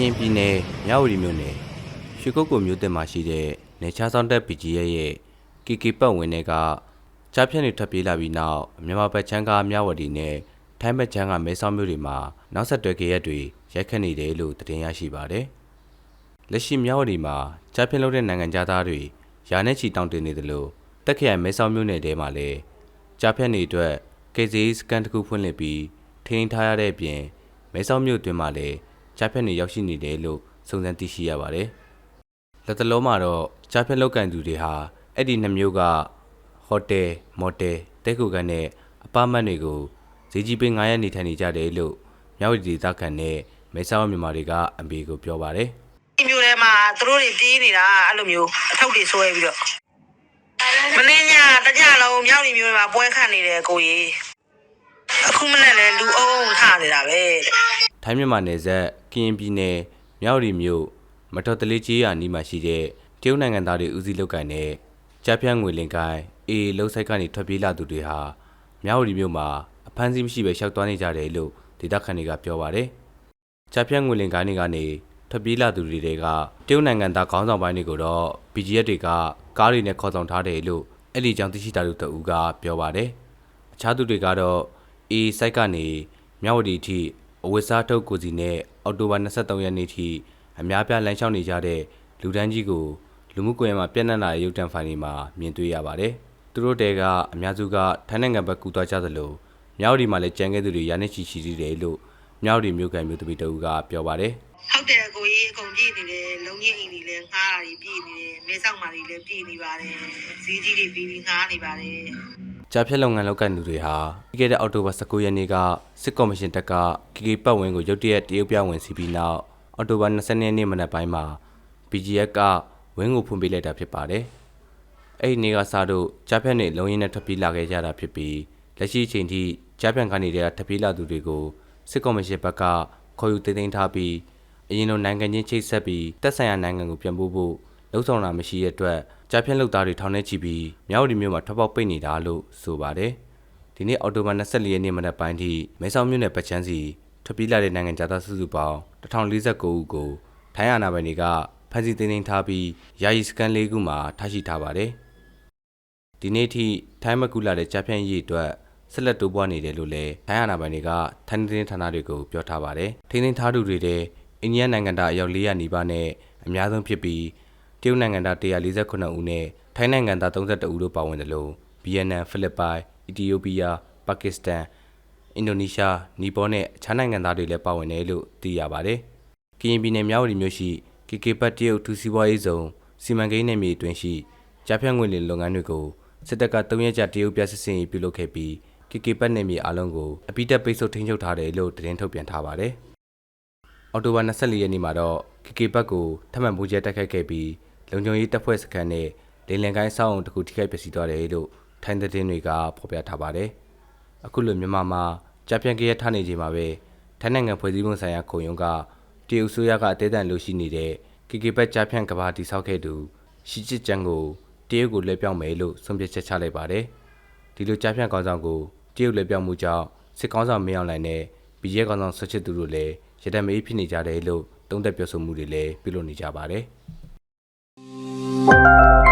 ရင်ပြည်နယ်မြဝတီမြို့နယ်ရွှေကုတ်ကူမြို့တင်မှာရှိတဲ့နေချားဆောင်တက် BGF ရဲ့ KK ပတ်ဝန်းတွေကကြားဖြတ်နေထွက်ပြေးလာပြီးနောက်မြန်မာဘက်ချမ်းကမြဝတီနဲ့ထိုင်းဘက်ချမ်းကမဲဆောက်မြို့တွေမှာနောက်ဆက်တွဲကြရက်တွေရိုက်ခတ်နေတယ်လို့သတင်းရရှိပါတယ်။လက်ရှိမြဝတီမှာကြားဖြတ်လုပ်တဲ့နိုင်ငံသားတွေယာနဲ့ချီတောင်းတင်နေတယ်လို့တက်ခရိုင်မဲဆောက်မြို့နယ်ထဲမှာလည်းကြားဖြတ်နေအတွက် KZE စကန်တစ်ခုဖွင့်လှစ်ပြီးထိန်းထားရတဲ့အပြင်မဲဆောက်မြို့တွင်မှာလည်း ကြားဖြတ်နေရောက်ရှိနေတယ်လို့စုံစမ်းသိရှိရပါတယ်။လက်တလုံးမှာတော့ကြားဖြတ်လောက်ကန်သူတွေဟာအဲ့ဒီနှစ်မျိုးကဟိုတယ်မော်တယ်တဲကူကန်နဲ့အပါမတ်တွေကိုဈေးကြီးပေး9ရက်နေထိုင်နေကြတယ်လို့မြဝတီဒေသခံနဲ့မဲဆောက်မြန်မာတွေကအမေကိုပြောပါတယ်ဒီမျိုးထဲမှာသူတို့တွေပြေးနေတာအဲ့လိုမျိုးအထုပ်တွေဆွဲပြီးတော့မင်းညတကြလုံးမြောက်ဒီမျိုးတွေမှာပွဲခတ်နေတယ်ကိုကြီးအခုမနေ့လဲလူအုံးထားနေတာပဲတဲ့။ ထိုင်းမြန်မာနယ်စပ်ကရင်ပြည်နယ်မြဝတီမြို့မတော်တလေးကြီးရာနီးမှာရှိတဲ့တရုတ်နိုင်ငံသားတွေဦးစီးလုပ်ကိုင်တဲ့ကြားဖြန့်ငွေလင်ကိုင်းအေးလုံးဆိုင်ကနေထွက်ပြေးလာသူတွေဟာမြဝတီမြို့မှာအဖမ်းဆီးမရှိဘဲရှောက်သွားနေကြတယ်လို့ဒေသခံတွေကပြောပါတယ်။ကြားဖြန့်ငွေလင်ကိုင်းတွေကနေထွက်ပြေးလာသူတွေကတရုတ်နိုင်ငံသားခေါင်းဆောင်ပိုင်းတွေကိုတော့ BGF တွေကကားတွေနဲ့ခေါ်ဆောင်ထားတယ်လို့အဲ့ဒီကြောင့်သိရှိတာလူတအူးကပြောပါတယ်။အခြားသူတွေကတော့အေးစိုက်ကနေမြဝတီအထိ အဝတ်စားထုတ်ကိုစီနဲ့အောက်တိုဘာ23ရက်နေ့ထိအများပြားလမ်းလျှောက်နေကြတဲ့လူတန်းကြီးကိုလူမှုကွန်ရက်မှာပြန့်နှံ့လာတဲ့ရုပ်တံဖိုင်တွေမှာမြင်တွေ့ရပါတယ်။သူတို့တဲကအများစုကထိုင်းနိုင်ငံဘက်ကူသွားကြသလိုမြဝတီမှာလည်းကြံခဲ့သူတွေရာနဲ့ချီရှိသေးတယ်လို့မြဝတီမြို့ကန်မြို့သမီးတအူးကပြောပါတယ်။ဟုတ်တယ်ကိုကြီးအကုန်ပြည့်နေတယ်လုံကြီးအိမ်တွေလည်းငှားတာတွေပြည့်နေတယ်မဲဆောက်မာတွေလည်းပြည့်နေပါတယ်ဈေးကြီးတွေပြီးပြီးငှားနေပါတယ် ကြားဖြတ်လုပ်ငန်းလုပ်ကိုင်သူတွေဟာပြီးခဲ့တဲ့အောက်တိုဘာ19ရက်နေ့ကစစ်ကော်မရှင်တပ်က KK ပတ်ဝန်းကိုရုတ်တရက်တရုတ်ပြဝင်စီပြီးနောက်အောက်တိုဘာ20ရက်နေ့မနက်ပိုင်းမှာ BGF ကဝင်းကိုဖွင့်ပေးလိုက်တာဖြစ်ပါတယ်။အဲ့ဒီနေ့ကစတော့ကြားဖြတ်နဲ့လုံရင်းနဲ့ထပ်ပြေးလာခဲ့ကြတာဖြစ်ပြီးလက်ရှိအချိန်ထိကြားဖြတ်ကနေတည်းကထပ်ပြေးလာသူတွေကိုစစ်ကော်မရှင်ဘက်ကခေါ်ယူတင်သိမ်းထားပြီးအရင်လိုနိုင်ငံချင်းချိတ်ဆက်ပြီးတက်ဆိုင်ရာနိုင်ငံကိုပြန်ပို့ဖို့ လှုံ့ဆော်တာမရှိတဲ့အတွက်ကြားဖြတ်လုပ်သားတွေထောင်ထဲချီပြီးမြောက်ဒီမြို့မှာထွက်ပေါက်ပိတ်နေတာလို့ဆိုပါတယ်။ဒီနေ့အော်တိုဘာ24ရက်နေ့မနက်ပိုင်းထိမဲဆောက်မြို့နယ်ပချန်းစီထွက်ပြေးလာတဲ့နိုင်ငံသားစုစုပေါင်း1049ဦးကိုထိုင်းအာဏာပိုင်တွေကဖမ်းဆီးသိမ်းသိမ်းထားပြီးယာယီစကန်လေးခုမှာထားရှိထားပါတယ်။ဒီနေ့ထိထိုင်းမကူလာတဲ့ကြားဖြတ်ရေးအတွက်ဆက်လက်တိုးပွားနေတယ်လို့လည်းထိုင်းအာဏာပိုင်တွေကထိုင်းသတင်းဌာနတွေကိုပြောထားပါတယ်။ထိန်းသိမ်းထားသူတွေတဲ့အိန္ဒိယနိုင်ငံသားအယောက်400နီးပါးနဲ့အများဆုံးဖြစ်ပြီးတ ရုတ်နိုင်ငံသား148ဦးနဲ့ထိုင်းနိုင်ငံသား32ဦးတို့ပါဝင်တယ်လို့ဗီယက်နမ်ဖိလစ်ပိုင်အီသီယိုးပီးယားပါကစ္စတန်အင်ဒိုနီးရှားနီပေါနဲ့အခြားနိုင်ငံသားတွေလည်းပါဝင်တယ်လို့သိရပါတယ်။ကရင်ပြည်နယ်မြဝတီမြို့ရှိ KK ပတ်တရုတ်ထူစီပွားရေးဆောင်စီမံကိန်းနယ်မြေအတွင်းရှိကြားဖြတ်ငွေလင်လုပ်ငန်းတွေကိုစစ်တပ်က3ရက်ကြာတရုတ်ပြစစ်စင်ရေးပြုလုပ်ခဲ့ပြီး KK ပတ်နယ်မြေအလုံးကိုအပိတက်ပိတ်ဆို့ထိန်းချုပ်ထားတယ်လို့သတင်းထုတ်ပြန်ထားပါတယ်။အော်တိုဘာ24ရက်နေ့မှာတော့ KK ဘတ်ကိုထပ်မံပူးကျဲတိုက်ခိုက်ခဲ့ပြီး လုံခြုံရေးတပ်ဖွဲ့စခန်းနဲ့လေလံကိုင်းစောင်းအောင်တစ်ခုထိခိုက်ပျက်စီးသွားတယ်လို့ထိုင်းသတင်းတွေကဖော်ပြထားပါတယ်။အခုလိုမြန်မာမှာကြားပြန်ကြရထားနေချိန်မှာပဲထိုင်းနိုင်ငံဖွဲ့စည်းပုံဆိုင်ရာခုံရုံးကတရုတ်ဆိုရကအသေးအံလို့ရှိနေတဲ့ KK ဘတ်ကြားဖြန့်ကဘာတိဆောက်ခဲ့သူရှီချစ်ကျန်ကိုတရုတ်ကိုလွှဲပြောင်းမယ်လို့ဆုံးဖြတ်ချက်ချလိုက်ပါတယ်။ဒီလိုကြားဖြန့်ကောင်းဆောင်ကိုတရုတ်လွှဲပြောင်းမှုကြောင့်စစ်ကောင်းဆောင်မင်းအောင်လှိုင်နဲ့ဘီရဲကောင်းဆောင်ဆွချစ်သူတို့လည်းရတမေးဖြစ်နေကြတယ်လို့သုံးသပ်ပြောဆိုမှုတွေလည်းပြုလုပ်နေကြပါတယ်။ Música